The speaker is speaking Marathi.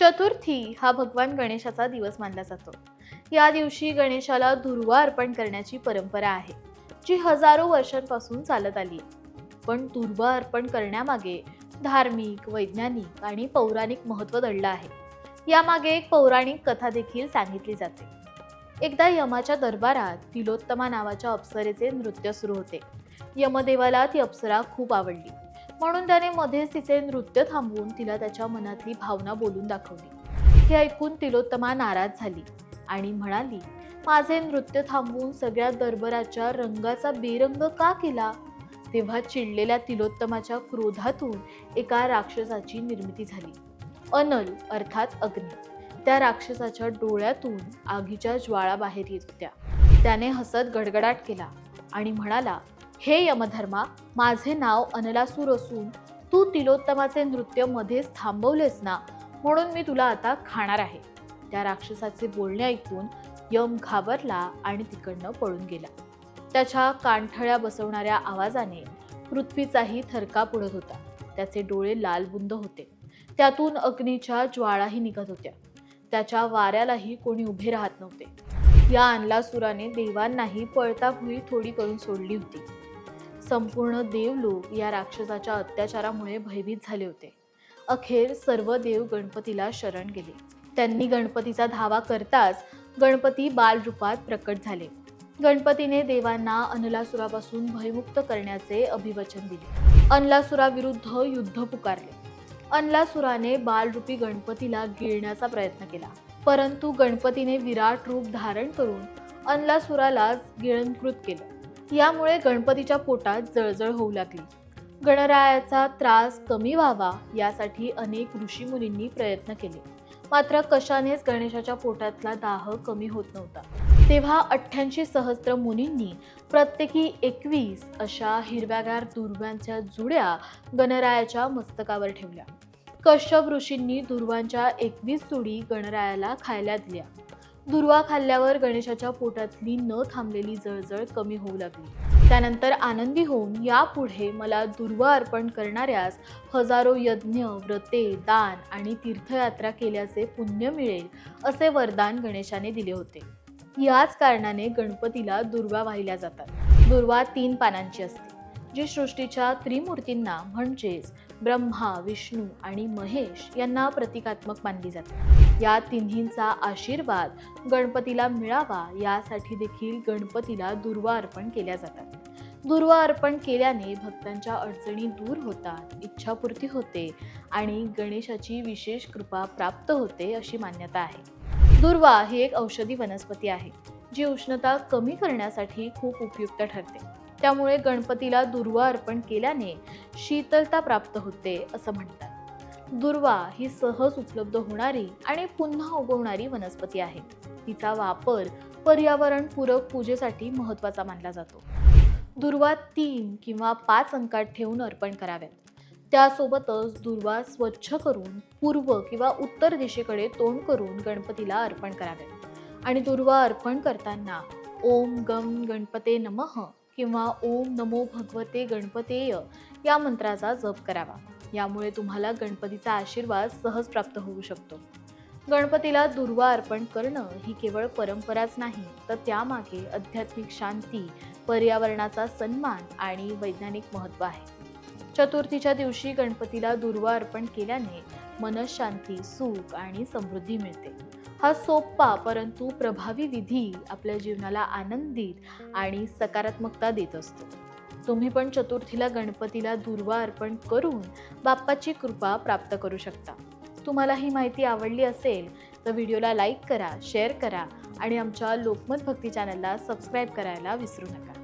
चतुर्थी हा भगवान गणेशाचा दिवस मानला जातो. या दिवशी गणेशाला दुर्वा अर्पण करण्याची परंपरा आहे जी हजारो वर्षांपासून चालत आली पण दुर्वा अर्पण करण्यामागे धार्मिक वैज्ञानिक आणि पौराणिक महत्त्व दडलं आहे. यामागे एक पौराणिक कथा देखील सांगितली जाते. एकदा यमाच्या दरबारात तिलोत्तमा नावाच्या अप्सरेचे नृत्य सुरू होते. यमदेवाला ती अप्सरा खूप आवडली. म्हणून त्याने मध्येच तिचे नृत्य थांबवून तिला त्याच्या मनातली भावना बोलून दाखवली. हे ऐकून तिलोत्तमा नाराज झाली आणि म्हणाली माझे नृत्य थांबवून सगळ्या दरबाराच्या रंगाचा बेरंग का केला? तेव्हा चिडलेल्या तिलोत्तमाच्या क्रोधातून एका राक्षसाची निर्मिती झाली. अनल अर्थात अग्नी. त्या राक्षसाच्या डोळ्यातून आगीच्या ज्वाळा बाहेर येत होत्या. त्याने हसत गडगडाट केला आणि म्हणाला हे यमधर्मा माझे नाव अनलासूर असून तू तिलोत्तमाचे नृत्य मध्येच थांबवलेस ना म्हणून मी तुला आता खाणार आहे. त्या राक्षसाचे बोलणे ऐकून यम घाबरला आणि तिकडनं पळून गेला. त्याच्या कानठळ्या बसवणाऱ्या आवाजाने पृथ्वीचाही थरकाप उडत होता. त्याचे डोळे लालबुंद होते. त्यातून अग्नीच्या ज्वाळाही निघत होत्या. त्याच्या वाऱ्यालाही कोणी उभे राहत नव्हते. या अनलासुराने देवांनाही पळता भुई थोडी करून सोडली होती. संपूर्ण देवलोक या राक्षसाच्या अत्याचारामुळे भयभीत झाले होते. अखेर सर्व देव गणपतीला शरण गेले. त्यांनी गणपतीचा धावा करताच गणपती बालरूपात प्रकट झाले. गणपतीने देवांना अनलासुरापासून भयमुक्त करण्याचे अभिवचन दिले. अनलासुराविरुद्ध युद्ध पुकारले. अनलासुराने बालरूपी गणपतीला गिळण्याचा प्रयत्न केला. परंतु गणपतीने विराट रूप धारण करून अनलासुरालाच गिळंकृत केलं. यामुळे गणपतीच्या पोटात जळजळ होऊ लागली. गणरायाचा त्रास कमी व्हावा यासाठी अनेक ऋषीमुनींनी प्रयत्न केले. मात्र कशानेच गणेशाच्या पोटातला दाह कमी होत नव्हता. तेव्हा अठ्ठ्याऐंशी सहस्त्र मुनींनी प्रत्येकी एकवीस अशा हिरव्यागार दुर्व्यांच्या जुड्या गणरायाच्या मस्तकावर ठेवल्या. कश्यप ऋषींनी दुर्वांच्या एकवीस जुडी गणरायाला खायला दिल्या. दुर्वा खाल्ल्यावर गणेशाच्या पोटातली न थांबलेली जळजळ कमी होऊ लागली. त्यानंतर आनंदी होऊन यापुढे मला दुर्वा अर्पण करणाऱ्यास हजारो यज्ञ व्रते दान आणि तीर्थयात्रा केल्याचे पुण्य मिळेल असे वरदान गणेशाने दिले होते. याच कारणाने गणपतीला दुर्वा वाहिल्या जातात. दुर्वा तीन पानांची असते जी सृष्टीच्या त्रिमूर्तींना म्हणजेच ब्रह्मा विष्णू आणि महेश यांना प्रतिकात्मक मानली जाते. या तिन्हींचा आशीर्वाद गणपतीला मिळावा यासाठी देखील गणपतीला दुर्वा अर्पण केल्या जातात. दुर्वा अर्पण केल्याने भक्तांच्या अडचणी दूर होतात इच्छापूर्ती होते आणि गणेशाची विशेष कृपा प्राप्त होते अशी मान्यता आहे. दुर्वा ही एक औषधी वनस्पती आहे जी उष्णता कमी करण्यासाठी खूप उपयुक्त ठरते. त्यामुळे गणपतीला दुर्वा अर्पण केल्याने शीतलता प्राप्त होते असं म्हणतात. दुर्वा ही सहज उपलब्ध होणारी आणि पुन्हा उगवणारी वनस्पती आहे. तिचा वापर पर्यावरणपूरक पूजेसाठी महत्त्वाचा मानला जातो. दुर्वा तीन किंवा पाच अंकात ठेवून अर्पण कराव्यात. त्यासोबतच दुर्वा स्वच्छ करून पूर्व किंवा उत्तर दिशेकडे तोंड करून गणपतीला अर्पण कराव्यात आणि दुर्वा अर्पण करताना ओम गम गणपते नमः किंवा ओम नमो भगवते गणपतेय या मंत्राचा जप करावा. यामुळे तुम्हाला गणपतीचा आशीर्वाद सहज प्राप्त होऊ शकतो. गणपतीला दुर्वा अर्पण करणं ही केवळ परंपराच नाही तर त्यामागे आध्यात्मिक शांती पर्यावरणाचा सन्मान आणि वैज्ञानिक महत्त्व आहे. चतुर्थीच्या दिवशी गणपतीला दुर्वा अर्पण केल्याने मनशांती सुख आणि समृद्धी मिळते. हा सोपा परंतु प्रभावी विधी आपल्या जीवनाला आनंदित आणि सकारात्मकता देत असतो. तुम्ही पण चतुर्थीला गणपतीला दुर्वा अर्पण करून बाप्पाची कृपा प्राप्त करू शकता. तुम्हाला ही माहिती आवडली असेल तर व्हिडिओला लाईक करा शेअर करा आणि आमच्या लोकमत भक्ती चॅनलला सबस्क्राईब करायला विसरू नका.